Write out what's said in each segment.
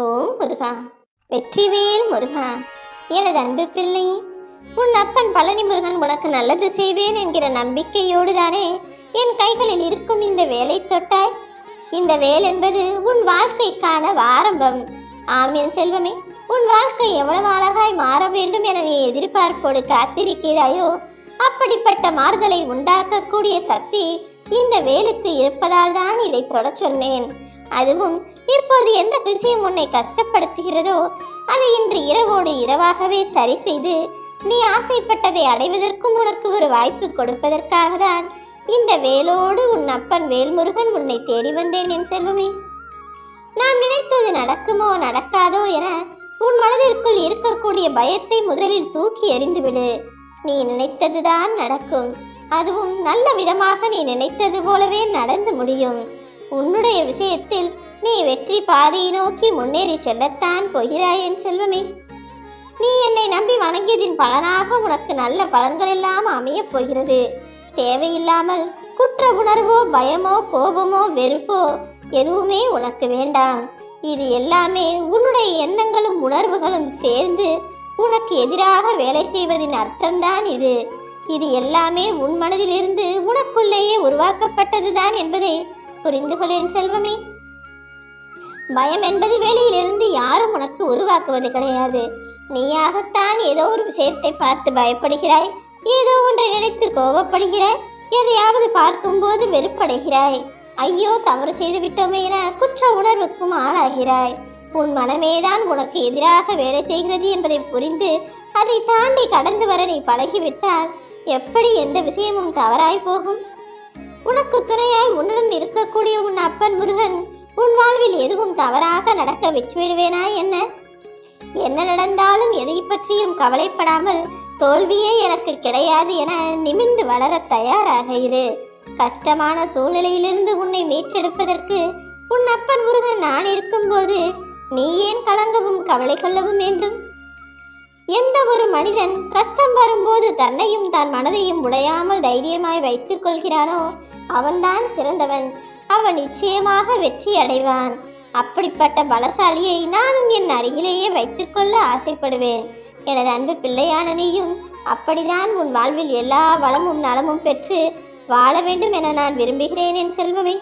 ஓம் முருகா. வெற்றிவேல் முருகா. எனது அன்பு பிள்ளை உன் அப்பன் பழனி முருகன் உனக்கு நல்லது செய்வேன் என்கிற நம்பிக்கையோடு தானே என் கைகளில் இருக்கும் இந்த வேலை தொட்டாய். இந்த வேல் என்பது உன் வாழ்க்கைக்கான ஆரம்பம். ஆம் என் செல்வமே. உன் வாழ்க்கை எவ்வளவு அழகாய் மாற வேண்டும் என நீ எதிர்பார்ப்போடு காத்திருக்கிறாயோ? அப்படிப்பட்ட மாறுதலை உண்டாக்கக்கூடிய சக்தி இந்த வேலுக்கு இருப்பதால் தான் இதை தொட சொன்னேன். அதுவும் இப்போது எந்த விஷயம் உன்னை கஷ்டப்படுத்துகிறதோ அதை இன்று இரவோடு இரவாகவே சரி செய்து நீ ஆசைப்பட்டதை அடைவதற்கும் உனக்கு ஒரு வாய்ப்பு கொடுப்பதற்காக தான் இந்த வேலோடு உன் அப்பன் வேல்முருகன் உன்னை தேடி வந்தேன் என் செல்வமே. நாம் நினைத்தது நடக்குமோ நடக்காதோ என உன் மனதிற்குள் இருக்கக்கூடிய பயத்தை முதலில் தூக்கி எறிந்துவிடு. நீ நினைத்ததுதான் நடக்கும். அதுவும் நல்ல விதமாக நீ நினைத்தது போலவே நடந்து முடியும். உன்னுடைய விஷயத்தில் நீ வெற்றி பாதையை நோக்கி முன்னேறி செல்லத்தான் போகிறாய் என் செல்வமே. நீ என்னை நம்பி வணங்கியதின் பலனாக உனக்கு நல்ல பலன்கள் எல்லாம் அமையப் போகிறது. தேவையில்லாமல் குற்ற உணர்வோ பயமோ கோபமோ வெறுப்போ எதுவுமே உனக்கு வேண்டாம். இது எல்லாமே உன்னுடைய எண்ணங்களும் உணர்வுகளும் சேர்ந்து உனக்கு எதிராக வேலை செய்வதின் அர்த்தம்தான் இது. இது எல்லாமே உன் மனதிலிருந்து உனக்குள்ளேயே உருவாக்கப்பட்டதுதான் என்பதை புரிந்து கொள்ளேன் செல்வமே. பயம் என்பது வெளியிலிருந்து யாரும் உனக்கு உருவாக்குவது கிடையாது. நீயாகத்தான் ஏதோ ஒரு விஷயத்தை பார்த்து பயப்படுகிறாய். ஏதோ ஒன்றை நினைத்து கோபப்படுகிறாய். எதையாவது பார்க்கும்போது வெறுப்படைகிறாய். ஐயோ தவறு செய்து விட்டோமே என குற்ற உணர்வுக்கும் ஆளாகிறாய். உன் மனமேதான் உனக்கு எதிராக வேலை செய்கிறது என்பதை புரிந்து அதை தாண்டி கடந்து வர நீ பழகிவிட்டால் எப்படி எந்த விஷயமும் தவறாய் போகும்? உனக்கு துணையாய் உன்னுடன் இருக்கக்கூடிய உன் அப்பன் முருகன் உன் வாழ்வில் எதுவும் தவறாக நடக்க விட்டுவிடுவேனா என்ன? என்ன நடந்தாலும் எதை பற்றியும் கவலைப்படாமல் தோல்வியே எனக்கு கிடையாது என நிமிர்ந்து வளர தயாராக இரு. கஷ்டமான சூழ்நிலையிலிருந்து உன்னை மீட்டெடுப்பதற்கு உன் அப்பன் முருகன் நான் இருக்கும்போது நீ ஏன் கலங்கவும் கவலை கொள்ளவும் வேண்டும்? எந்த ஒரு மனிதன் கஷ்டம் வரும்போது தன்னையும் தன் மனதையும் உடையாமல் தைரியமாய் வைத்துக் கொள்கிறானோ அவன்தான் சிறந்தவன். அவன் நிச்சயமாக வெற்றி அடைவான். அப்படிப்பட்ட பலசாலியை நானும் என் அருகிலேயே வைத்துக்கொள்ள ஆசைப்படுவேன். எனது அன்பு பிள்ளையான நீயும் அப்படிதான் உன் வாழ்வில் எல்லா வளமும் நலமும் பெற்று வாழ வேண்டும் என நான் விரும்புகிறேன் என் செல்வமே.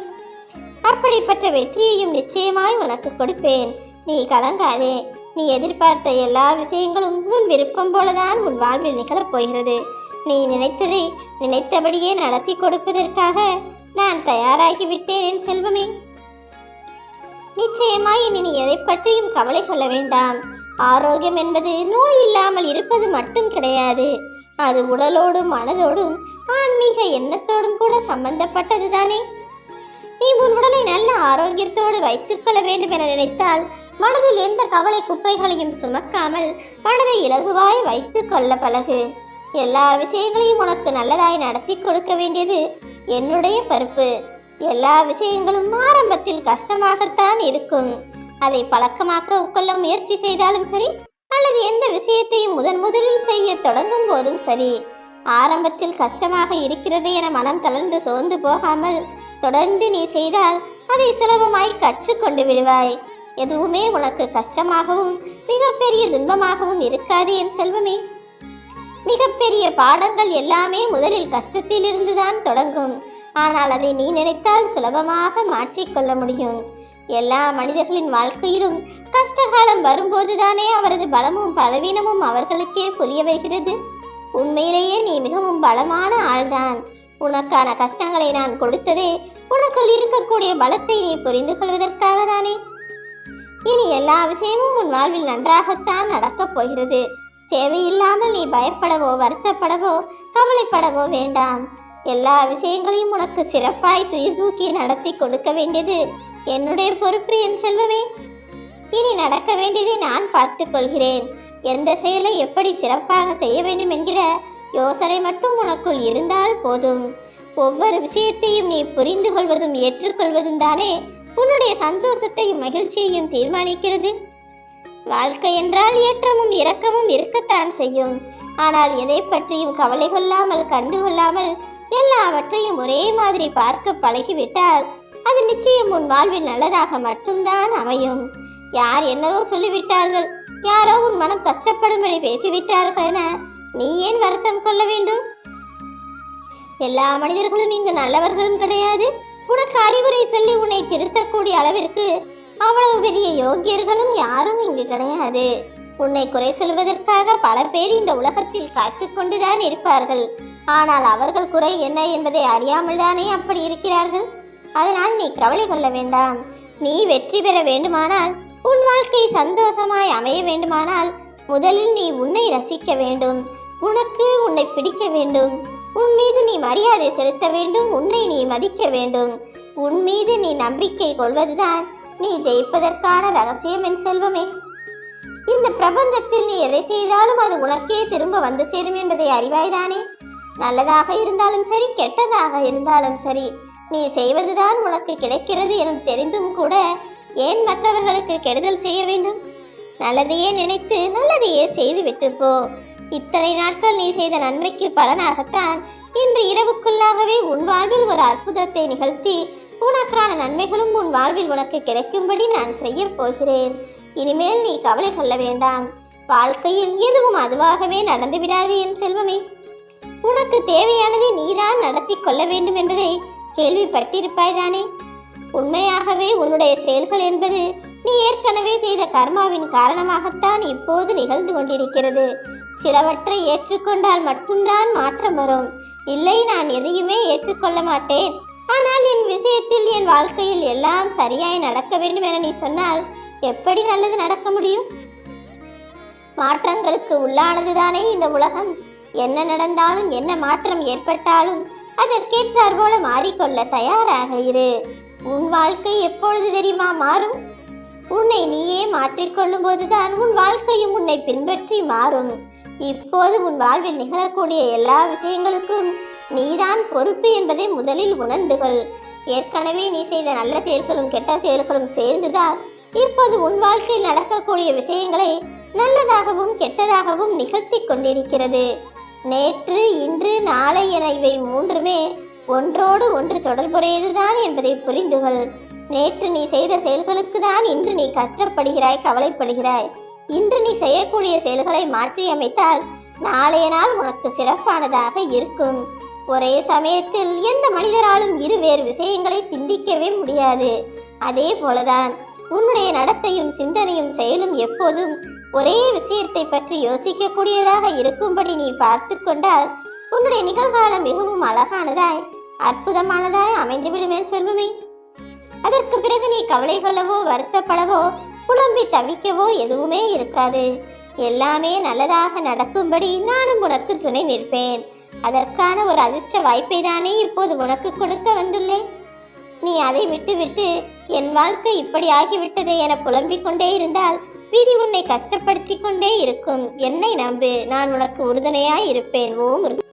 அப்படிப்பட்ட வெற்றியையும் நிச்சயமாய் உனக்கு கொடுப்பேன். நீ கலங்காதே. நீ எதிர்பார்த்த எல்லா விஷயங்களும் உன் விருப்பம் போலதான் உன் வாழ்வில் நிகழப் போகிறது. நீ நினைத்ததை நினைத்தபடியே நடத்தி கொடுப்பதற்காக நான் தயாராகிவிட்டேன் என் செல்வமே. நிச்சயமாய் இனி நீ எதை பற்றியும் கவலை கொள்ள வேண்டாம். ஆரோக்கியம் என்பது நோய் இல்லாமல் இருப்பது மட்டும் கிடையாது. அது உடலோடும் மனதோடும் ஆன்மீக எண்ணத்தோடும் கூட சம்பந்தப்பட்டது தானே நீ உன் உடலை நல்ல ஆரோக்கியத்தோடு வைத்துக்கொள்ள வேண்டும் என நினைத்தால் மனதில் எந்த கவலை குப்பைகளையும் சுமக்காமல் மனதை இலகுவாய் வைத்து கொள்ள பழகு. எல்லா விஷயங்களையும் உனக்கு நல்லதாய் நடத்தி கொடுக்க வேண்டியது என்னுடைய பருப்பு எல்லா விஷயங்களும் ஆரம்பத்தில் கஷ்டமாகத்தான் இருக்கும். அதை பழக்கமாக்க உட்கொள்ள முயற்சி செய்தாலும் சரி அல்லது எந்த விஷயத்தையும் முதன் முதலில் செய்ய தொடங்கும் போதும் சரி ஆரம்பத்தில் கஷ்டமாக இருக்கிறது என மனம் தளர்ந்து சோர்ந்து போகாமல் தொடர்ந்து நீ செய்தால் அதை சுலபமாய் கற்றுக்கொண்டு விடுவாய். எதுவுமே உனக்கு கஷ்டமாகவும் மிகப்பெரிய துன்பமாகவும் இருக்காது என் செல்வமே. மிகப்பெரிய பாடங்கள் எல்லாமே முதலில் கஷ்டத்திலிருந்து தான் தொடங்கும். ஆனால் அதை நீ நினைத்தால் சுலபமாக மாற்றிக்கொள்ள முடியும். எல்லா மனிதர்களின் வாழ்க்கையிலும் கஷ்டகாலம் வரும்போதுதானே அவரது பலமும் பலவீனமும் அவர்களுக்கே புரிய வருகிறது உண்மையிலேயே நீ மிகவும் பலமான ஆள்தான். உனக்கான கஷ்டங்களை நான் கொடுத்ததே உனக்குள் இருக்கக்கூடிய பலத்தை நீ புரிந்து கொள்வதற்காக தானே இனி எல்லா விஷயமும் உன் வாழ்வில் நன்றாகத்தான் நடக்கப் போகிறது. தேவையில்லாமல் நீ பயப்படவோ வருத்தப்படவோ கவலைப்படவோ வேண்டாம். எல்லா விஷயங்களையும் உனக்கு சிறப்பாய் சுயதூக்கி நடத்தி கொடுக்க வேண்டியது என்னுடைய பொறுப்பு என் செல்வமே. இனி நடக்க வேண்டியதை நான் பார்த்து கொள்கிறேன். எந்த செயலை எப்படி சிறப்பாக செய்ய வேண்டும் என்கிற யோசனை மட்டும் உனக்குள் இருந்தால் போதும். ஒவ்வொரு விஷயத்தையும் நீ புரிந்து கொள்வதும் ஏற்றுக்கொள்வதும் தானே உன்னுடைய சந்தோஷத்தையும் மகிழ்ச்சியையும் தீர்மானிக்கிறது. வாழ்க்கை என்றால் ஏற்றமும் இரக்கமும் இருக்கத்தான் செய்யும். ஆனால் எதை பற்றியும் கவலை கொள்ளாமல் கண்டுகொள்ளாமல் எல்லாவற்றையும் ஒரே மாதிரி பார்க்க பழகிவிட்டால் அது நிச்சயம் உன் வாழ்வில் நல்லதாக மட்டும்தான் அமையும். யார் என்னவோ சொல்லிவிட்டார்கள். யாரோ உன் மனம் கஷ்டப்படும்படி பேசிவிட்டார்கள் என நீ ஏன் வருத்தம் கொள்ள வேண்டும்? எல்லா மனிதர்களும் இங்கு நல்லவர்களும் கிடையாது. உனக்கு அறிவுரை சொல்லி உன்னை திருத்தக்கூடிய அளவிற்கு அவ்வளவு பெரிய யோக்கியர்களும் யாரும் இங்கு கிடையாது. உன்னை குறை சொல்வதற்காக பல பேர் இந்த உலகத்தில் காத்து கொண்டுதான் இருப்பார்கள். ஆனால் அவர்கள் குறை என்ன என்பதை அறியாமல் தானே அப்படி இருக்கிறார்கள்? அதனால் நீ கவலை கொள்ள வேண்டாம். நீ வெற்றி பெற வேண்டுமானால் உன் வாழ்க்கை சந்தோஷமாய் அமைய வேண்டுமானால் முதலில் நீ உன்னை ரசிக்க வேண்டும். உனக்கு உன்னை பிடிக்க வேண்டும். உன் மீது நீ மரியாதை செலுத்த வேண்டும் உன்னை நீ மதிக்க வேண்டும். உன் மீது நீ நம்பிக்கை கொள்வதுதான் நீ ஜெயிப்பதற்கான ரகசியம் என் செல்வமே. இந்த பிரபஞ்சத்தில் நீ எதை செய்தாலும் அது உனக்கே திரும்ப வந்து சேரும் என்பதை அறிவாய்தானே. நல்லதாக இருந்தாலும் சரி கெட்டதாக இருந்தாலும் சரி நீ செய்வதுதான் உனக்கு கிடைக்கிறது என தெரிந்தும் கூட ஏன் மற்றவர்களுக்கு கெடுதல் செய்ய வேண்டும்? நல்லதையே நினைத்து நல்லதையே செய்து விட்டு போ. இத்தனை நாட்கள் நீ செய்த நன்மைக்கு பலனாகத்தான் இன்று இரவுக்குள்ளாகவே உன் வாழ்வில் ஒரு அற்புதத்தை நிகழ்த்தி உனக்கான நன்மைகளும் உன் வாழ்வில் உனக்கு கிடைக்கும்படி நான் செய்ய போகிறேன். இனிமேல் நீ கவலை கொள்ள வேண்டாம். வாழ்க்கையில் எதுவும் அதுவாகவே நடந்து விடாது என் செல்வமே. உனக்கு தேவையானதை நீதான் நடத்தி கொள்ள வேண்டும் என்பதை கேள்விப்பட்டிருப்பாய்தானே உண்மையாகவே உன்னுடைய செயல்கள் என்பது நீ ஏற்கனவே செய்த கர்மாவின் காரணமாகத்தான் இப்போது நிகழ்ந்து கொண்டிருக்கிறது. சிலவற்றை ஏற்றுக்கொண்டால் மட்டும்தான் மாற்றம் வரும். இல்லை நான் எதையுமே ஏற்றுக்கொள்ள மாட்டேன். ஆனால் என் விஷயத்தில் என் வாழ்க்கையில் எல்லாம் சரியாய் நடக்க வேண்டும் என நீ சொன்னால் எப்படி நல்லது நடக்க முடியும்? மாற்றங்களுக்கு உள்ளானதுதானே இந்த உலகம். என்ன நடந்தாலும் என்ன மாற்றம் ஏற்பட்டாலும் அதற்கேற்றார் போல மாறிக்கொள்ள தயாராக இரு. உன் வாழ்க்கை எப்பொழுது தெரியுமா மாறும்? உன்னை நீயே மாற்றிக்கொள்ளும் போதுதான் உன் வாழ்க்கையும் உன்னை பின்பற்றி மாறும். இப்போது உன் வாழ்வில் நிகழக்கூடிய எல்லா விஷயங்களுக்கும் நீதான் பொறுப்பு என்பதை முதலில் உணர்ந்து கொள் ஏற்கனவே நீ செய்த நல்ல செயல்களும் கெட்ட செயல்களும் சேர்ந்துதான் இப்போது உன் வாழ்க்கையில் நடக்கக்கூடிய விஷயங்களை நல்லதாகவும் கெட்டதாகவும் நிகழ்த்தி கொண்டிருக்கிறது. நேற்று இன்று நாளை என இவை மூன்றுமே ஒன்றோடு ஒன்று தொடர்புடையதுதான் என்பதை புரிந்துகொள். நேற்று நீ செய்த செயல்களுக்கு தான் இன்று நீ கஷ்டப்படுகிறாய் கவலைப்படுகிறாய். இன்று நீ செய்யக்கூடிய செயல்களை மாற்றியமைத்தால் நாளைய நாள் உனக்கு சிறப்பானதாக இருக்கும். ஒரே சமயத்தில் எந்த மனிதராலும் இருவேறு விஷயங்களை சிந்திக்கவே முடியாது. அதே போலதான் உன்னுடைய நடத்தையும் சிந்தனையும் செயலும் எப்போதும் ஒரே விஷயத்தை பற்றி யோசிக்கக்கூடியதாக இருக்கும்படி நீ பார்த்து கொண்டால் உன்னுடைய நிகழ்காலம் மிகவும் அழகானதாய் அற்புதமானதாய் அமைந்துவிடுமே சொல்லுமே அதற்கு பிறகு நீ கவலை கொள்ளவோ வருத்தப்படவோ குழம்பி தவிக்கவோ எதுவுமே இருக்காது. எல்லாமே நல்லதாக நடக்கும்படி நானும் உனக்கு துணை நிற்பேன். அதற்கான ஒரு அதிர்ஷ்ட வாய்ப்பை தானே இப்போது உனக்கு கொடுக்க வந்துள்ளேன். நீ அதை விட்டுவிட்டு என் வாழ்க்கை இப்படி ஆகிவிட்டதே என புலம்பிக் கொண்டே இருந்தால் விதி உன்னை கஷ்டப்படுத்தி கொண்டே இருக்கும். என்னை நம்பு நான் உனக்கு உறுதுணையாய் இருப்பேன். ஓ முருகன்.